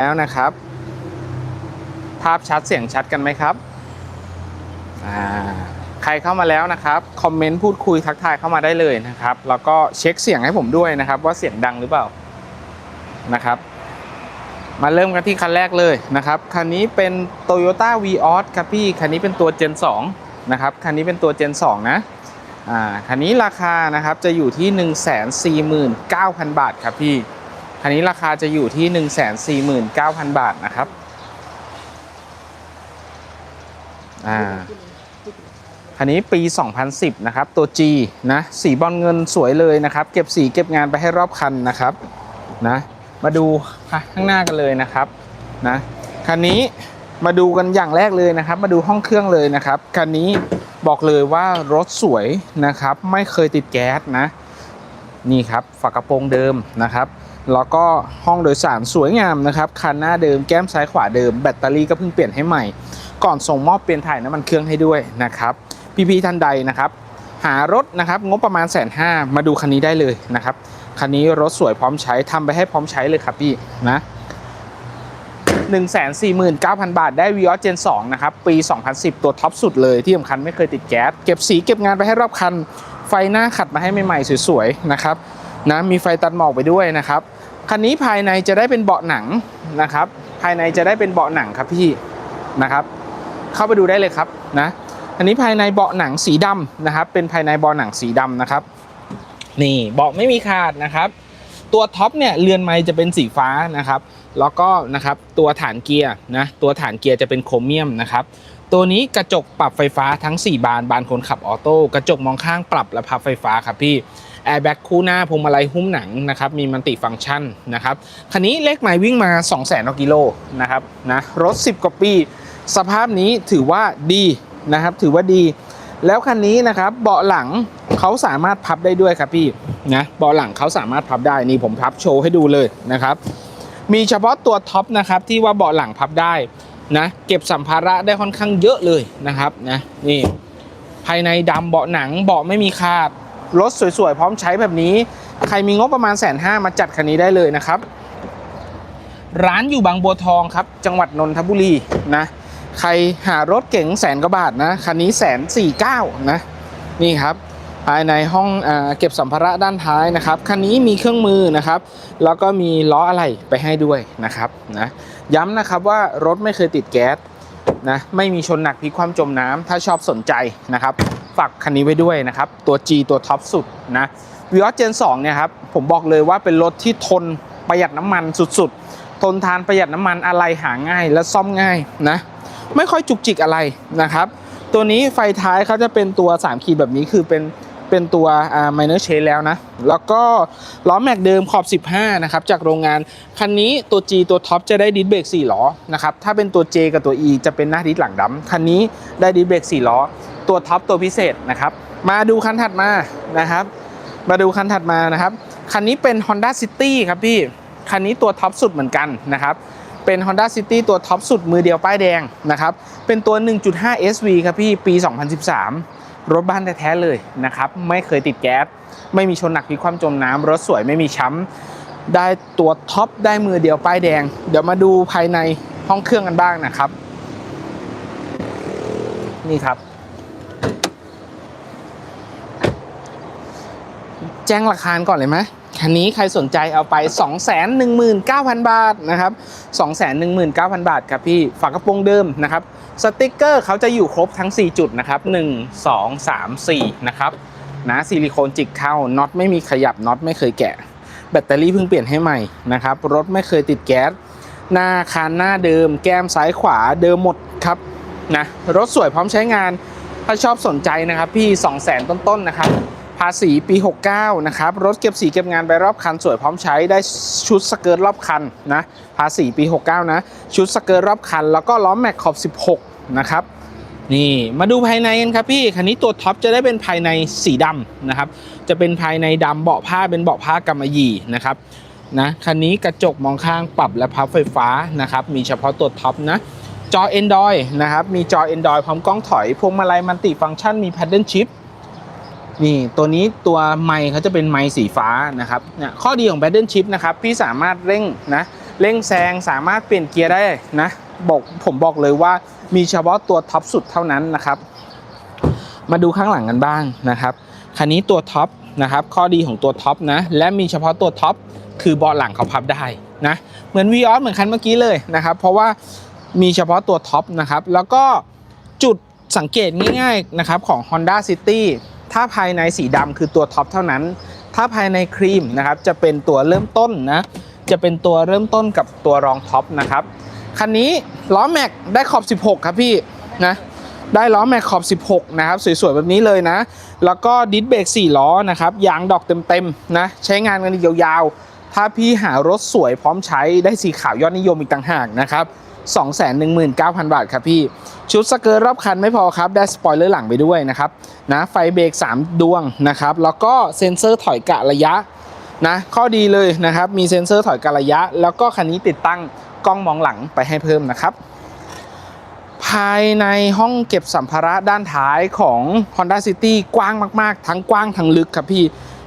แล้วนะครับ ภาพชัดเสียงชัดกันไหมครับใครเข้ามาแล้วนะครับคอมเมนต์พูดคุยทักทายเข้ามาได้เลยนะครับ แล้วก็เช็คเสียงให้ผมด้วยนะครับ ว่าเสียงดังหรือเปล่านะครับ มาเริ่มกันที่คันแรกเลยนะครับคันนี้เป็น Toyota v ีออสครับพี่คันนี้เป็นตัว Gen 2นะครับคันนี้เป็นตัว Gen 2 นะอ่าคันนี้ราคานะครับจะอยู่ที่ 149,000 บาทครับพี่ คันนี้ราคาจะอยู่ที่ 149,000 บาทนะครับ อ่า คันนี้ปี 2010 นะครับ ตัว G นะ สีบอลเงินสวยเลยนะครับ เก็บสีเก็บงานไปให้รอบคันนะครับ นะ มาดูข้างหน้ากันเลยนะครับ นะ คันนี้มาดูกันอย่างแรกเลยนะครับ มาดูห้องเครื่องเลยนะครับ คันนี้บอกเลยว่ารถสวยนะครับ ไม่เคยติดแก๊สนะ นี่ครับ ฝากระโปรงเดิมนะครับ แล้วก็ห้องโดยสารสวยงามนะครับ คันหน้าเดิมแก้มซ้ายขวาเดิม แบตเตอรี่ก็เพิ่งเปลี่ยนให้ใหม่ ก่อนส่งมอบเปลี่ยนถ่ายน้ำมันเครื่องให้ด้วยนะครับ พี่ๆท่านใดนะครับ หารถนะครับงบประมาณแสนห้ามาดูคันนี้ได้เลยนะครับ คันนี้รถสวยพร้อมใช้ทำไปให้พร้อมใช้เลยครับพี่นะ149,000 บาทได้ v ีออสเจน2นะครับ ปี 2010 ตัวท็อปสุดเลยที่สำคัญไม่เคยติดแก๊ส เก็บสีเก็บงานไปให้รอบคัน ไฟหน้าขัดมาให้ใหม่ๆ สวยๆ นะครับ นะมีไฟตัดหมอกไปด้วยนะครับคันนี้ภายในจะได้เป็นเบาะหนังนะครับ ภายในจะได้เป็นเบาะหนังครับพี่นะครับ เข้าไปดูได้เลยครับนะอันนี้ภายในเบาะหนังสีดำนะครับ เป็นภายในเบาะหนังสีดำนะครับ นี่เบาะไม่มีขาดนะครับ ตัวท็อปเนี่ยเรือนไม้จะเป็นสีฟ้านะครับ แล้วก็นะครับตัวฐานเกียร์นะตัวฐานเกียร์จะเป็นโครเมียมนะครับตัวนี้กระจกปรับไฟฟ้าทั้ง 4 บานบานคนขับออโต้กระจกมองข้างปรับและพับไฟฟ้าครับพี่ แอร์แบ็กคู่หน้าพวงมาลัยหุ้มหนังนะครับมีมันติฟังก์ชันนะครับคันนี้เลขหมายวิ่งมา 2 0 0 0 0 0กิโลนะครับนะรถ 10 กว่าปี สภาพนี้ถือว่าดีนะครับถือว่าดี แล้วคันนี้นะครับเบาะหลังเขาสามารถพับได้ด้วยครับพี่นะเบาะหลังเขาสามารถพับได้นี่ผมพับโชว์ให้ดูเลยนะครับมีเฉพาะตัวท็อปนะครับที่ว่าเบาะหลังพับได้นะเก็บสัมภาระได้ค่อนข้างเยอะเลยนะครับนะนี่ภายในดำเบาะหนังเบาะไม่มีขาด รถสวยๆ พร้อมใช้แบบนี้ ใครมีงบประมาณแสนห้ามาจัดคันนี้ได้เลยนะครับ ร้านอยู่บางบัวทองครับ จังหวัดนนทบุรีนะ ใครหารถเก๋งแสนกว่าบาทนะ คันนี้แสนสี่เก้านะ นี่ครับ ภายในห้องอเก็บสัมภาระด้านท้ายนะครับ คันนี้มีเครื่องมือนะครับ แล้วก็มีล้ออะไรไปให้ด้วยนะครับนะ ย้ำนะครับว่ารถไม่เคยติดแก๊สนะ ไม่มีชนหนักพลิกความจมน้ำถ้าชอบสนใจนะครับ ฝากคันนี้ไว้ด้วยนะครับ ตัว G ตัวท็อปสุดนะวิออสเจน2เนี่ยครับผมบอกเลยว่าเป็นรถที่ทนประหยัดน้ำมันสุดๆ ทนทานประหยัดน้ำมันอะไรหาง่ายและซ่อมง่ายนะไม่ค่อยจุกจิกอะไรนะครับ ตัวนี้ไฟท้ายเขาจะเป็นตัว3ขีดแบบนี้คือเป็น เป็นตัวอ่า minor change แล้วนะ แล้วก็ล้อแม็กเดิมขอบ 15 นะครับ จากโรงงาน คันนี้ตัว G ตัวท็อปจะได้ดิสเบรก4ล้อนะครับ ถ้าเป็นตัว J กับตัว E จะเป็นหน้าดิสหลังดำคันนี้ได้ดิสเบรก4ล้อ ตัวท็อปตัวพิเศษนะครับ มาดูคันถัดมานะครับ มาดูคันถัดมานะครับ คันนี้เป็น Honda City ครับพี่ คันนี้ตัวท็อปสุดเหมือนกันนะครับเป็น Honda City ตัวท็อปสุดมือเดียวป้ายแดงนะครับ เป็นตัว 1.5 SV ครับพี่ ปี 2013 รถบ้านแท้ๆเลยนะครับ ไม่เคยติดแก๊ส ไม่มีชนหนักพลิกความจมน้ำรถสวยไม่มีช้ำได้ตัวท็อปได้มือเดียวป้ายแดง เดี๋ยวมาดูภายในห้องเครื่องกันบ้างนะครับ นี่ครับ แจ้งราคาก่อนเลยไหมคันนี้ใครสนใจเอาไป 219,000 บาทนะครับ 219,000 บาทครับพี่ ฝากระโปรงเดิมนะครับ สติกเกอร์เขาจะอยู่ครบทั้ง 4 จุดนะครับ 1 2 3 4 นะครับนะซิลิโคนจิกเข้าน็อตไม่มีขยับน็อตไม่เคยแกะ แบตเตอรี่เพิ่งเปลี่ยนให้ใหม่นะครับ รถไม่เคยติดแก๊ส หน้าคานหน้าเดิม แก้มซ้ายขวาเดิมหมดครับนะรถสวยพร้อมใช้งาน ถ้าชอบสนใจนะครับ พี่ 200,000 ต้นๆนะครับภาษีปี 69 นะครับ รถเก็บสีเก็บงานไปรอบคันสวยพร้อมใช้ได้ชุดสเกิร์ตรอบคันนะ ภาษีปี 69 นะ ชุดสเกิร์ตรอบคัน แล้วก็ล้อแม็กขอบ 16 นะครับ นี่มาดูภายในกันครับพี่คันนี้ตัวท็อปจะได้เป็นภายในสีดำนะครับ จะเป็นภายในดำเบาะผ้าเป็นเบาะผ้ากำมะหยี่นะครับนะคันนี้กระจกมองข้างปรับและพับไฟฟ้านะครับ มีเฉพาะตัวท็อปนะจอ Android นะครับ มีจอ Android พร้อมกล้องถอย พวงมาลัยมันติฟังก์ชันมี Paddle Shift นี่ตัวนี้ตัวไมค์เขาจะเป็นไมค์สีฟ้านะครับเนี่ยข้อดีของ Paddle Shift นะครับ พี่สามารถเร่งนะ เร่งแซงสามารถเปลี่ยนเกียร์ได้นะ บอกผมบอกเลยว่ามีเฉพาะตัวท็อปสุดเท่านั้นนะครับ มาดูข้างหลังกันบ้างนะครับคันนี้ตัวท็อปนะครับข้อดีของตัวท็อปนะและมีเฉพาะตัวท็อปคือเบาะหลังเขาพับได้นะเหมือน v ีออสเหมือนคันเมื่อกี้เลยนะครับ เพราะว่ามีเฉพาะตัวท็อปนะครับแล้วก็จุดสังเกตง่ายๆนะครับของ Honda City ถ้าภายในสีดำคือตัวท็อปเท่านั้น ถ้าภายในครีมนะครับจะเป็นตัวเริ่มต้นนะจะเป็นตัวเริ่มต้นกับตัวรองท็อปนะครับ คันนี้ล้อแม็กได้ขอบ 16 ครับพี่นะได้ล้อแม็กขอบ 16 นะครับ สวยๆ แบบนี้เลยนะ แล้วก็ดิสเบรก4 ล้อนะครับยางดอกเต็มๆนะใช้งานกันยาวๆ ถ้าพี่หารถสวยพร้อมใช้ได้สีขาวยอดนิยมอีกต่างหากนะครับ219,000 บาทครับพี่ ชุดสเกิร์ตรอบคันไม่พอครับ ได้สปอยเลอร์หลังไปด้วยนะครับนะไฟเบรก 3 ดวงนะครับ แล้วก็เซ็นเซอร์ถอยกะระยะนะข้อดีเลยนะครับ มีเซ็นเซอร์ถอยกะระยะ แล้วก็คันนี้ติดตั้ง กล้องมองหลังไปให้เพิ่มนะครับ ภายในห้องเก็บสัมภาระด้านท้ายของ Honda City กว้างมาก ๆ ทั้งกว้างทั้งลึกครับพี่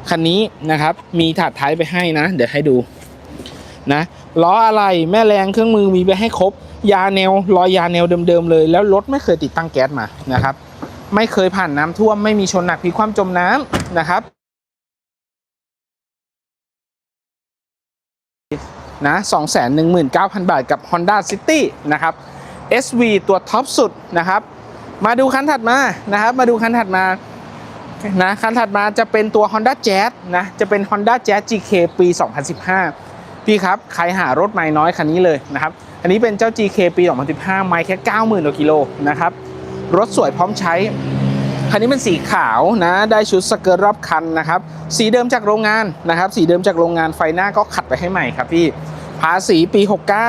คันนี้นะครับ มีถาดท้ายไปให้นะ เดี๋ยวให้ดูนะล้ออะไรแม่แรงเครื่องมือมีไปให้ครบ ยาแนวรอยยาแนวเดิม ๆ เลย แล้วรถไม่เคยติดตั้งแก๊สมานะครับ ไม่เคยผ่านน้ำท่วมไม่มีชนหนักพลิกคว่ำจมน้ำนะครับ นะ219,000 บาทกับ Honda City นะครับ SV ตัวท็อปสุดนะครับ มาดูคันถัดมานะครับ มาดูคันถัดมานะคันถัดมาจะเป็นตัว Honda Jazz นะจะเป็น Honda Jazz GK ปี 2015 พี่ครับ ใครหารถไม่น้อยคันนี้เลยนะครับ อันนี้เป็นเจ้า GK ปี 2015 ไม่แค่ 90,000กว่ากิโลนะครับ รถสวยพร้อมใช้ คันนี้เป็นสีขาวนะ ได้ชุดสเกิร์ตรอบคันนะครับ สีเดิมจากโรงงานนะครับ สีเดิมจากโรงงานไฟหน้าก็ขัดไปให้ใหม่ครับพี่ ภาษีปี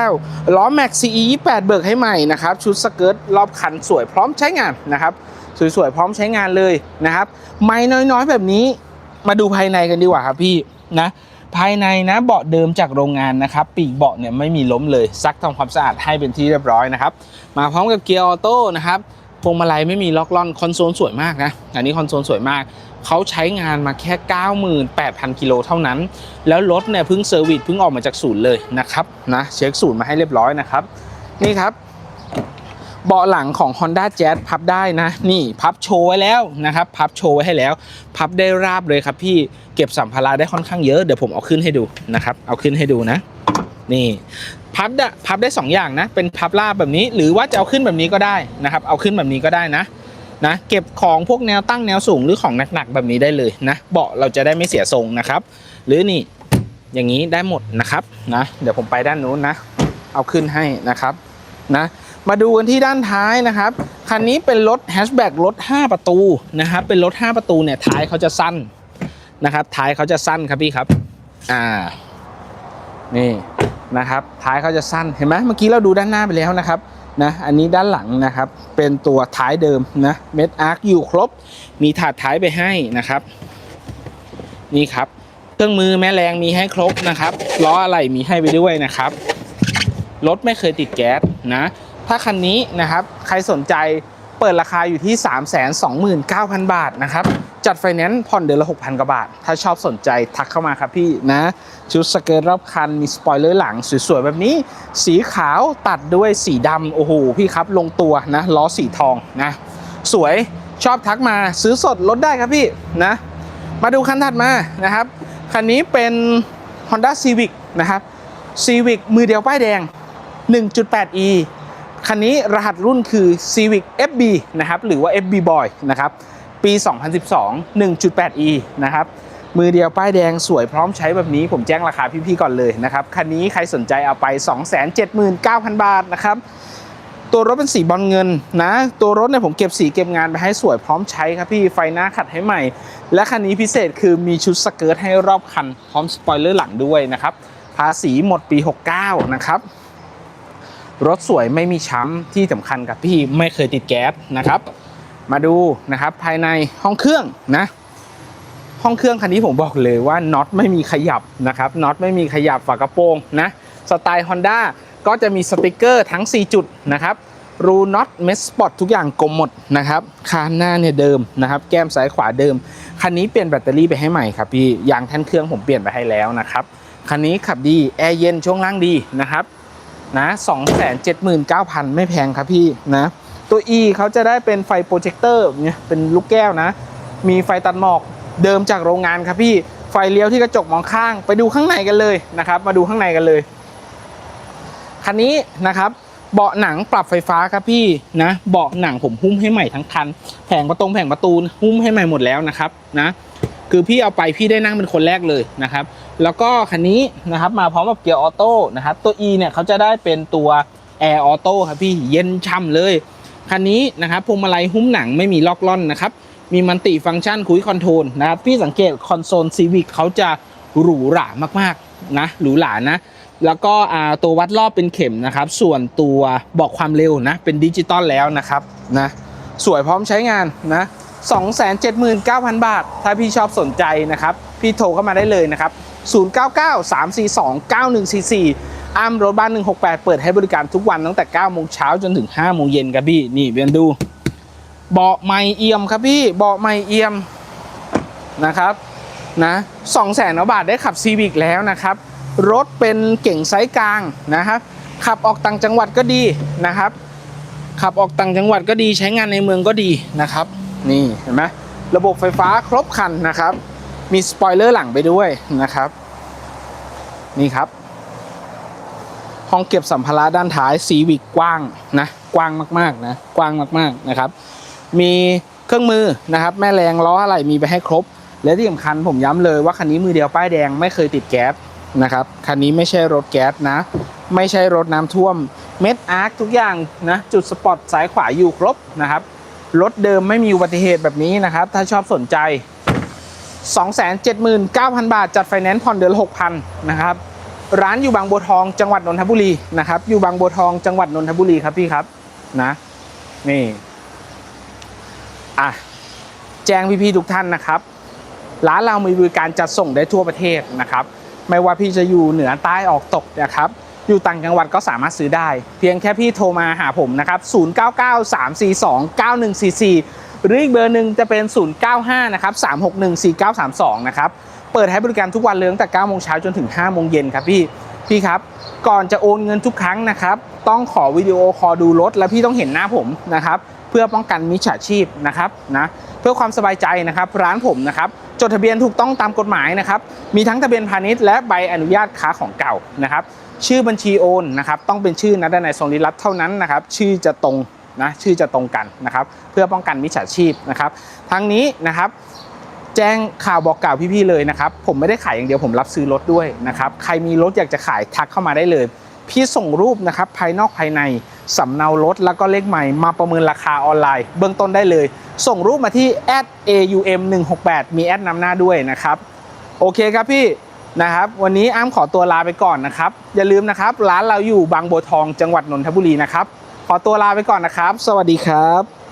69 ล้อแม็ก CE 28 เบิกให้ใหม่นะครับ ชุดสเกิร์ตรอบคันสวยพร้อมใช้งานนะครับ สวยๆ พร้อมใช้งานเลยนะครับ ไม่น้อยๆ แบบนี้มาดูภายในกันดีกว่าครับพี่นะภายในนะเบาะเดิมจากโรงงานนะครับปีกเบาะเนี่ยไม่มีล้มเลยซักทำความสะอาดให้เป็นที่เรียบร้อยนะครับ มาพร้อมกับเกียร์ออโต้นะครับพวงมาลัยไม่มีล็อกล่อนคอนโซลสวยมากนะอันนี้คอนโซลสวยมาก เขาใช้งานมาแค่ 98,000 กิโลเท่านั้น แล้วรถเนี่ยเพิ่งเซอร์วิสเพิ่งออกมาจากศูนย์เลยนะครับนะเช็คศูนย์มาให้เรียบร้อยนะครับ นี่ครับเบาะหลังของ Honda Jazz พับได้นะ นี่พับโชว์ไว้แล้วนะครับ พับโชว์ไว้ให้แล้ว พับได้ราบเลยครับพี่เก็บสัมภาระได้ค่อนข้างเยอะเดี๋ยวผมเอาขึ้นให้ดูนะครับเอาขึ้นให้ดูนะ นี่พับได้พับได้สองอย่างนะ เป็นพับราบแบบนี้ หรือว่าจะเอาขึ้นแบบนี้ก็ได้นะครับ เอาขึ้นแบบนี้ก็ได้นะ นะเก็บของพวกแนวตั้งแนวสูงหรือของหนักๆแบบนี้ได้เลยนะเบาะเราจะได้ไม่เสียทรงนะครับ หรือนี่อย่างนี้ได้หมดนะครับนะเดี๋ยวผมไปด้านนู้นนะ เอาขึ้นให้นะครับนะมาดูกันที่ด้านท้ายนะครับ คันนี้เป็นรถแฮชแบ็กรถ 5 ประตูนะครับ เป็นรถ 5 ประตูเนี่ยท้ายเขาจะสั้นนะครับ ท้ายเขาจะสั้นครับพี่ครับอ่านี่นะครับ ท้ายเขาจะสั้นเห็นไหมเมื่อกี้เราดูด้านหน้าไปแล้วนะครับ นะอันนี้ด้านหลังนะครับ เป็นตัวท้ายเดิมนะเม็ดอาร์คอยู่ครบ มีถาดท้ายไปให้นะครับ นี่ครับ เครื่องมือแม่แรงมีให้ครบนะครับล้ออะไรมีให้ไปด้วยนะครับรถไม่เคยติดแก๊สนะ ถ้าคันนี้นะครับ ใครสนใจเปิดราคาอยู่ที่ 329,000 บาทนะครับ จัดไฟแนนซ์ผ่อนเดือนละ 6,000 กว่าบาท ถ้าชอบสนใจทักเข้ามาครับพี่นะ ชุดสเกิร์ตรอบคัน มีสปอยเลอร์หลังสวยๆ แบบนี้ สีขาวตัดด้วยสีดำโอ้โห พี่ครับลงตัวนะ ล้อสีทองนะ สวยชอบทักมาซื้อสดลดได้ครับพี่นะ มาดูคันถัดมานะครับ คันนี้เป็น Honda Civic นะครับ Civic มือเดียวป้ายแดง 1.8e คันนี้รหัสรุ่นคือ Civic FB นะครับ หรือว่า FB Boy นะครับ ปี 2012 1.8e นะครับมือเดียวป้ายแดงสวยพร้อมใช้แบบนี้ผมแจ้งราคาพี่ๆก่อนเลยนะครับคันนี้ใครสนใจเอาไป 279,000 บาทนะครับตัวรถเป็นสีบอลเงินนะ ตัวรถเนี่ยผมเก็บสีเก็บงานไปให้สวยพร้อมใช้ครับพี่ไฟหน้าขัดให้ใหม่ และคันนี้พิเศษคือมีชุดสเกิร์ตให้รอบคันพร้อมสปอยเลอร์หลังด้วยนะครับภาษีหมดปี 69 นะครับรถสวยไม่มีช้ำที่สำคัญกับพี่ไม่เคยติดแก๊สนะครับ มาดูนะครับภายในห้องเครื่องนะ ห้องเครื่องคันนี้ผมบอกเลยว่าน็อตไม่มีขยับนะครับน็อตไม่มีขยับฝากระโปรงนะสไตล์ Honda ก็จะมีสติกเกอร์ทั้ง 4 จุดนะครับรูน็อตเมสสปอตทุกอย่างกลมหมดนะครับคานหน้าเนี่ยเดิมนะครับ แก้มซ้ายขวาเดิม คันนี้เปลี่ยนแบตเตอรี่ไปให้ใหม่ครับพี่ยางแท่นเครื่องผมเปลี่ยนไปให้แล้วนะครับ คันนี้ขับดี แอร์เย็นช่วงล่างดีนะครับนะ279,000ไม่แพงครับพี่นะ ตัว E เขาจะได้เป็นไฟโปรเจคเตอร์เนี่ยเป็นลูกแก้วนะ มีไฟตัดหมอกเดิมจากโรงงานครับพี่ไฟเลี้ยวที่กระจกมองข้าง ไปดูข้างในกันเลยนะครับ มาดูข้างในกันเลยคันนี้นะครับเบาะหนังปรับไฟฟ้าครับพี่นะเบาะหนังผมหุ้มให้ใหม่ทั้งคัน แผงประตงแผงประตูหุ้มให้ใหม่หมดแล้วนะครับนะคือพี่เอาไปพี่ได้นั่งเป็นคนแรกเลยนะครับ แล้วก็คันนี้นะครับมาพร้อมกับเกียร์ออโต้นะครับตัว E เนี่ยเขาจะได้เป็นตัวแอร์ออโต้ครับพี่เย็นช่ำเลย คันนี้นะครับพวงมาลัยหุ้มหนังไม่มีล็อกล่อนนะครับ มีมันติฟังก์ชันคุยคอนโทรลนะครับ พี่สังเกตคอนโซลซีวิกเขาจะหรูหรามากๆนะหรูหรานะ แล้วก็ตัววัดรอบเป็นเข็มนะครับ ส่วนตัวบอกความเร็วนะเป็นดิจิตอลแล้วนะครับนะสวยพร้อมใช้งานนะ279,000 บาท ถ้าพี่ชอบสนใจนะครับ พี่โทรเข้ามาได้เลยนะครับ 099-342-9144 อ้ามรถบ้าน 168 เปิดให้บริการทุกวันตั้งแต่9โมงเช้าจนถึง5โมงเย็นครับพี่ นี่เวียนดู เบาะไม่เอี่ยมครับพี่ เบาะไม่เอี่ยมนะครับนะ2 0 0 0 0 0บาทได้ขับซีวิกแล้วนะครับ รถเป็นเก่งไซส์กลางนะครับ ขับออกต่างจังหวัดก็ดีนะครับ ขับออกต่างจังหวัดก็ดีใช้งานในเมืองก็ดีนะครับ นี่เห็นไหมระบบไฟฟ้าครบคันนะครับ มีสปอยเลอร์หลังไปด้วยนะครับ นี่ครับ ห้องเก็บสัมภาระด้านท้ายซีวิกกว้างนะกว้างมากๆนะกว้างมากๆนะครับ มีเครื่องมือนะครับ แม่แรงล้ออะไรมีไปให้ครบ และที่สำคัญผมย้ำเลยว่าคันนี้มือเดียวป้ายแดงไม่เคยติดแก๊สนะครับคันนี้ไม่ใช่รถแก๊สนะ ไม่ใช่รถน้ำท่วมเม็ดอาร์คทุกอย่างนะจุดสปอตซ้ายขวาอยู่ครบนะครับรถเดิมไม่มีอุบัติเหตุแบบนี้นะครับ ถ้าชอบสนใจ 279,000 บาท จัดไฟแนนซ์ผ่อนเดือน6,000 นะครับ ร้านอยู่บางบัวทองจังหวัดนนทบุรีนะครับ อยู่บางบัวทองจังหวัดนนทบุรีครับพี่ครับนะนี่อะแจ้งพี่ๆทุกท่านนะครับ ร้านเรามีบริการจัดส่งได้ทั่วประเทศนะครับ ไม่ว่าพี่จะอยู่เหนือใต้ออกตกนะครับ อยู่ต่างจังหวัดก็สามารถซื้อได้ เพียงแค่พี่โทรมาหาผมนะครับ 0993429144 หรืออีกเบอร์หนึ่งจะเป็น 095 นะครับ 3614932 นะครับ เปิดให้บริการทุกวันเลยตั้งแต่9โมงเช้าจนถึง5โมงเย็นครับพี่พี่ครับ ก่อนจะโอนเงินทุกครั้งนะครับ ต้องขอวิดีโอคอลดูรถ แล้วพี่ต้องเห็นหน้าผมนะครับ เพื่อป้องกันมิจฉาชีพนะครับนะเพื่อความสบายใจนะครับ ร้านผมนะครับ จดทะเบียนถูกต้องตามกฎหมายนะครับ มีทั้งทะเบียนพาณิชย์และใบอนุญาตค้าของเก่านะครับ ชื่อบัญชีโอนนะครับ ต้องเป็นชื่อนัดนายทรงฤทธิ์รัตเท่านั้นนะครับ ชื่อจะตรงนะชื่อจะตรงกันนะครับ เพื่อป้องกันมิจฉาชีพนะครับ ทั้งนี้นะครับ แจ้งข่าวบอกกล่าวพี่ๆเลยนะครับ ผมไม่ได้ขายอย่างเดียวผมรับซื้อรถด้วยนะครับ ใครมีรถอยากจะขายทักเข้ามาได้เลย พี่ส่งรูปนะครับภายนอกภายในสำเนารถแล้วก็เลขใหม่มาประเมินราคาออนไลน์ เบื้องต้นได้เลย ส่งรูปมาที่ @aum 1 6 8 มีแอดนำหน้าด้วยนะครับ โอเคครับพี่นะครับวันนี้อ้ามขอตัวลาไปก่อนนะครับ อย่าลืมนะครับ ร้านเราอยู่บางบัวทองจังหวัดนนทบุรีนะครับ ขอตัวลาไปก่อนนะครับ สวัสดีครับ